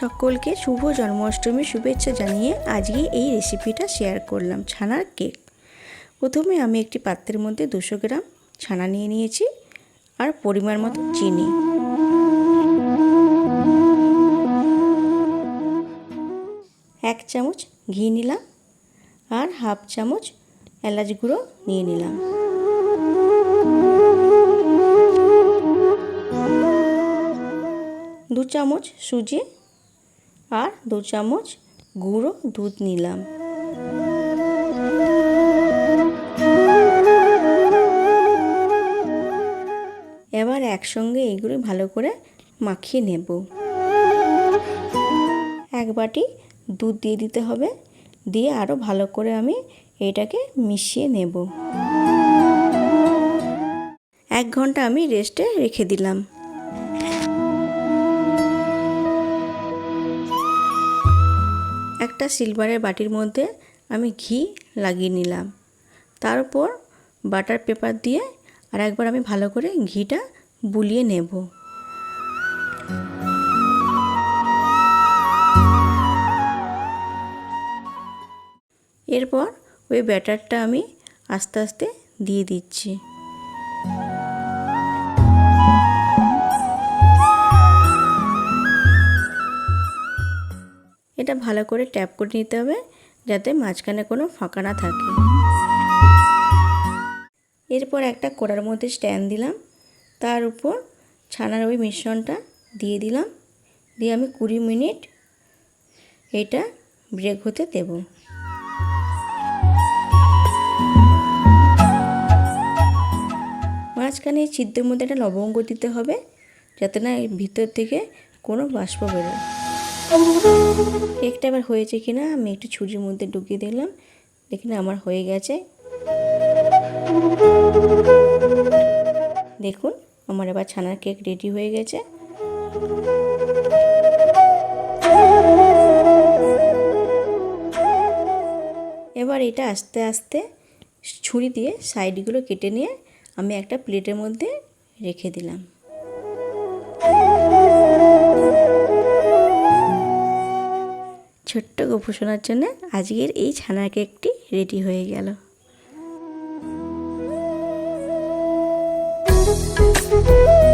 সকলকে শুভ জন্মাষ্টমীর শুভেচ্ছা জানিয়ে আজকে এই রেসিপিটা শেয়ার করলাম, ছানার কেক প্রথমে আমি একটি পাত্রের মধ্যে দুশো গ্রাম ছানা নিয়ে নিয়েছি আর পরিমাণ মতো চিনি। এক চামচ ঘি নিলাম আর হাফ চামচ এলাচ গুঁড়ো নিয়ে নিলাম। দু চামচ সুজি আর দু চামচ গুঁড়ো দুধ নিলাম। এবার একসঙ্গে এইগুলো ভালো করে মাখিয়ে নেব। এক বাটি দুধ দিয়ে দিতে হবে। দিয়ে আরও ভালো করে আমি এটাকে মিশিয়ে নেব। এক ঘণ্টা আমি রেস্টে রেখে দিলাম। একটা সিলভারের বাটির মধ্যে আমি ঘি লাগিয়ে নিলাম। তার উপর বাটার পেপার দিয়ে আর একবার আমি ভালো করে ঘিটা বুলিয়ে নেব। এরপর ওই ব্যাটারটা আমি আস্তে আস্তে দিয়ে দিচ্ছি। এটা ভালো করে ট্যাপ করে নিতে হবে যাতে মাঝখানে কোনো ফাঁকা না থাকে। এরপর একটা কড়ার মধ্যে স্ট্যান্ড দিলাম। তার উপর ছানার ওই মিশ্রণটা দিয়ে দিলাম। দিয়ে আমি কুড়ি মিনিট এটা ব্রেক হতে দেব। মাঝখানে ছিদ্রের মধ্যে একটা লবঙ্গ দিতে হবে যাতে না ভিতর থেকে কোনো বাষ্প বেরোয়। কেকটা এবার হয়েছে কিনা, আমি একটু ছুরির মধ্যে ঢুকিয়ে দিলাম। দেখি না, আমার হয়ে গেছে। দেখুন, আমার এবার ছানার কেক রেডি হয়ে গেছে। এবার এটা আস্তে আস্তে ছুরি দিয়ে সাইডগুলো কেটে নিয়ে আমি একটা প্লেটের মধ্যে রেখে দিলাম। ছোট্ট গোপোষণার জন্য আজকের এই ছানা কেকটি রেডি হয়ে গেল Thank you.